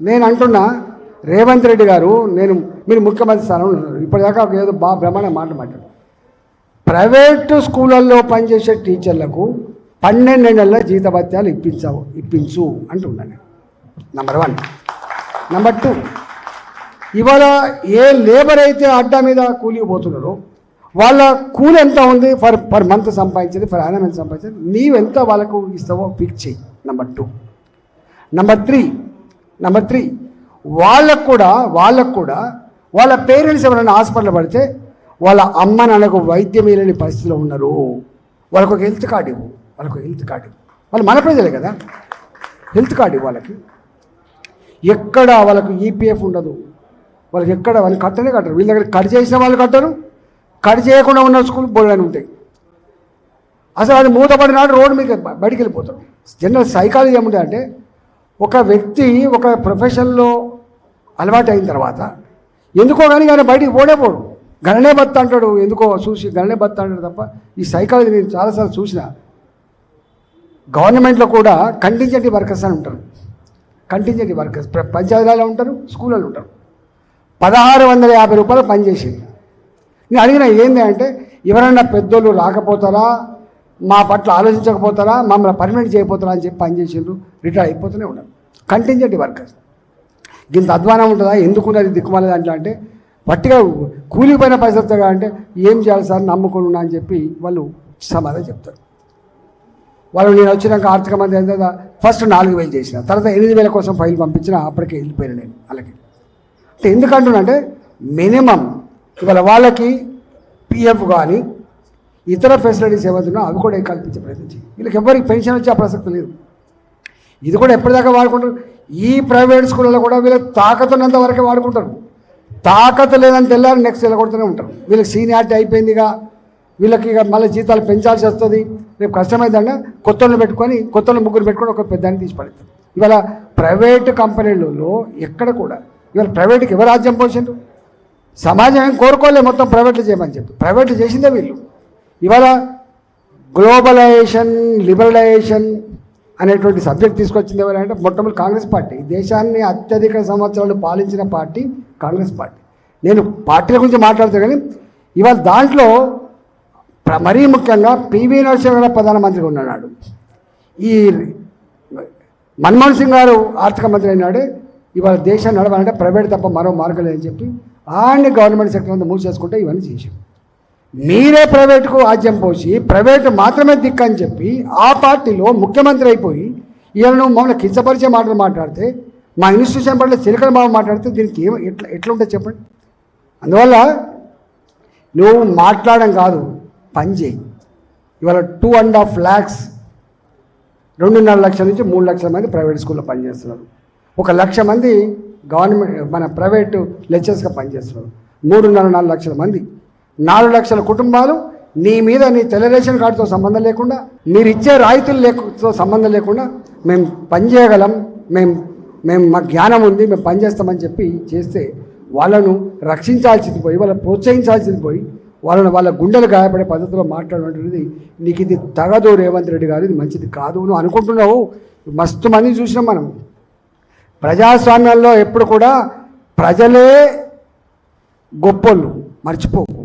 నేను అంటున్నా రేవంత్ రెడ్డి గారు నేను మీరు ముఖ్యమంత్రి స్థానంలో ఉన్నారు. ఇప్పటిదాకా ఏదో బాగా బ్రహ్మాండ మాట మాట్లాడు. ప్రైవేటు స్కూళ్ళల్లో పనిచేసే టీచర్లకు పన్నెండు నెలల జీతభత్యాలు ఇప్పించావు ఇప్పించు అంటున్నాను నంబర్ వన్ నంబర్ టూ ఇవాళ ఏ లేబర్ అయితే అడ్డా మీద కూలికి పోతున్నారో వాళ్ళ కూలి ఎంత ఉంది ఫర్ పర్ మంత్ సంపాదించేది ఫర్ యానం ఎంత సంపాదించేది నీవెంత వాళ్ళకు ఇస్తావో ఫిక్స్ చేయి. Number two number three number three వాళ్ళకు కూడా వాళ్ళకు కూడా వాళ్ళ పేరెంట్స్ ఎవరైనా హాస్పిటల్ పడితే వాళ్ళ అమ్మ నాన్నకు వైద్యం లేని పరిస్థితిలో ఉన్నారు. వాళ్ళకు ఒక హెల్త్ కార్డు ఇవ్వు. వాళ్ళకు హెల్త్ కార్డు ఇవ్వు. వాళ్ళు మన ప్రజలే కదా? హెల్త్ కార్డు ఇవ్వు వాళ్ళకి. ఎక్కడ వాళ్ళకు ఈపీఎఫ్ ఉండదు. వాళ్ళకి ఎక్కడ వాళ్ళు కట్టనే కట్టరు. వీళ్ళ దగ్గర కట్ చేసిన వాళ్ళు కట్టరు. కట్ చేయకుండా ఉన్న స్కూల్ బోర్డు ఉంటాయి. అసలు అది మూతపడినాడు రోడ్డు మీద బయటికి వెళ్ళిపోతారు. జనరల్ సైకాలజీ ఏముంటాయి అంటే ఒక వ్యక్తి ఒక ప్రొఫెషన్లో అలవాటు అయిన తర్వాత ఎందుకో కానీ కానీ బయటికి పోడే పోడు. గణనే బత్త అంటాడు ఎందుకో చూసి గణనే బత్త అంటాడు తప్ప ఈ సైకాలజీ నేను చాలాసార్లు చూసిన. గవర్నమెంట్లో కూడా కంటింజెంట్ వర్కర్స్ అని ఉంటారు. కంటింజెంట్ వర్కర్స్ ప్ర- పంచాయతీలలో ఉంటారు స్కూళ్ళలో ఉంటారు. పదహారు వందల యాభై రూపాయలు పనిచేసింది నేను అడిగిన ఏంది అంటే ఎవరైనా పెద్దోళ్ళు రాకపోతారా మా పట్ల ఆలోచించకపోతారా మమ్మల్ని పర్మనెంట్ చేయకపోతారా అని చెప్పి పనిచేసిండ్రు రిటైర్ అయిపోతూనే ఉన్నారు. కంటింజెంట్ వర్కర్స్ ఇంత అధ్వానం ఉంటుందా? ఎందుకున్నది దిక్కుమాల దాంట్లో అంటే పట్టిగా కూలిపోయిన పైసలు అంటే ఏం చేయాలి సార్? నమ్ముకొని ఉన్నా అని చెప్పి వాళ్ళు సమాధానం చెప్తారు. వాళ్ళు నేను వచ్చినాక ఆర్థిక మంత్రి అయిన తర్వాత ఫస్ట్ నాలుగు వేలు చేసిన తర్వాత ఎనిమిది వేల కోసం ఫైల్ పంపించిన అప్పటికే వెళ్ళిపోయాను నేను వాళ్ళకి. అంటే ఎందుకంటున్నంటే మినిమం ఇవాళ వాళ్ళకి పిఎఫ్ కానీ ఇతర ఫెసిలిటీస్ ఏమవుతున్నా అవి కూడా కల్పించే ప్రయత్నించి వీళ్ళకి ఎవరికి పెన్షన్ వచ్చే ప్రసక్తి లేదు. ఇది కూడా ఎప్పటిదాకా వాడుకుంటారు. ఈ ప్రైవేట్ స్కూళ్ళలో కూడా వీళ్ళకి తాకతున్నంత వరకే వాడుకుంటారు. తాకత లేదని తెల్లారి నెక్స్ట్ వెళ్ళగొడుతూనే ఉంటారు. వీళ్ళకి సీనియారిటీ అయిపోయిందిగా. వీళ్ళకి ఇక మళ్ళీ జీతాలు పెంచాల్సి వస్తుంది. రేపు కష్టమైందంటే కొత్తలు పెట్టుకొని కొత్తలు ముగ్గురు పెట్టుకొని ఒక పెద్దాన్ని తీసి పడతారు ఇవాళ ప్రైవేట్ కంపెనీలలో ఎక్కడ కూడా ఇవాళ ప్రైవేట్కి ఎవరు రాజ్యం పోసిండ్రు? సమాజం ఏం కోరుకోలే మొత్తం ప్రైవేట్లు చేయమని చెప్పి. ప్రైవేట్లు చేసిందే వీళ్ళు. ఇవాళ గ్లోబలైజేషన్ లిబరలైజేషన్ అనేటువంటి సబ్జెక్ట్ తీసుకొచ్చింది ఎవరంటే మొట్టమొదటి కాంగ్రెస్ పార్టీ. దేశాన్ని అత్యధిక సంవత్సరాలు పాలించిన పార్టీ కాంగ్రెస్ పార్టీ. నేను పార్టీల గురించి మాట్లాడుతాను కానీ ఇవాళ దాంట్లో ప్ర- మరీ ముఖ్యంగా పివి నరసింహ గారు ప్రధానమంత్రిగా ఉన్నాడు. ఈ మన్మోహన్ సింగ్ గారు ఆర్థిక మంత్రి అయినాడే. ఇవాళ దేశాన్ని నడవాలంటే ప్రైవేట్ తప్ప మరో మార్గం లేదని చెప్పి ఆయన్ని గవర్నమెంట్ సెక్టర్ అంతా మూసేసుకుంటే ఇవన్నీ చేసాం మీరే ప్రైవేటుకు ఆజ్యం పోసి ప్రైవేట్ మాత్రమే దిక్కు అని చెప్పి ఆ పార్టీలో ముఖ్యమంత్రి అయిపోయి ఈయన మమ్మల్ని కించపరిచే మాటలు మాట్లాడితే మా ఇన్స్టిట్యూషన్ పట్ల చిలకల బాబు మాట్లాడితే దీనికి ఏం ఎట్లా ఎట్లా ఉంటుంది చెప్పండి? అందువల్ల నువ్వు మాట్లాడడం కాదు పని చేయి. ఇవాళ టూ అండ్ హాఫ్ ల్యాక్స్ రెండున్నర లక్షల నుంచి మూడు లక్షల మంది ప్రైవేట్ స్కూల్లో పనిచేస్తున్నారు. ఒక లక్ష మంది గవర్నమెంట్ మన ప్రైవేటు లెక్చర్స్గా పనిచేస్తున్నారు. మూడున్నర నాలుగు లక్షల మంది నాలుగు లక్షల కుటుంబాలు నీ మీద నీ తెల్ల రేషన్ కార్డుతో సంబంధం లేకుండా మీరు ఇచ్చే రాయితీలు లేకతో సంబంధం లేకుండా మేము పని చేయగలం మేము మేము మా జ్ఞానం ఉంది మేము పనిచేస్తామని చెప్పి చేస్తే వాళ్ళను రక్షించాల్సింది పోయి వాళ్ళని ప్రోత్సహించాల్సింది పోయి వాళ్ళని వాళ్ళ గుండెలు గాయపడే పద్ధతిలో మాట్లాడమంటున్నది నీకు ఇది తగదు రేవంత్ రెడ్డి గారు ఇది మంచిది కాదు నువ్వు అనుకుంటున్నావు. మస్తు మంది చూసినాం మనం. ప్రజాస్వామ్యంలో ఎప్పుడు కూడా ప్రజలే గొప్పోళ్ళు మర్చిపోకు.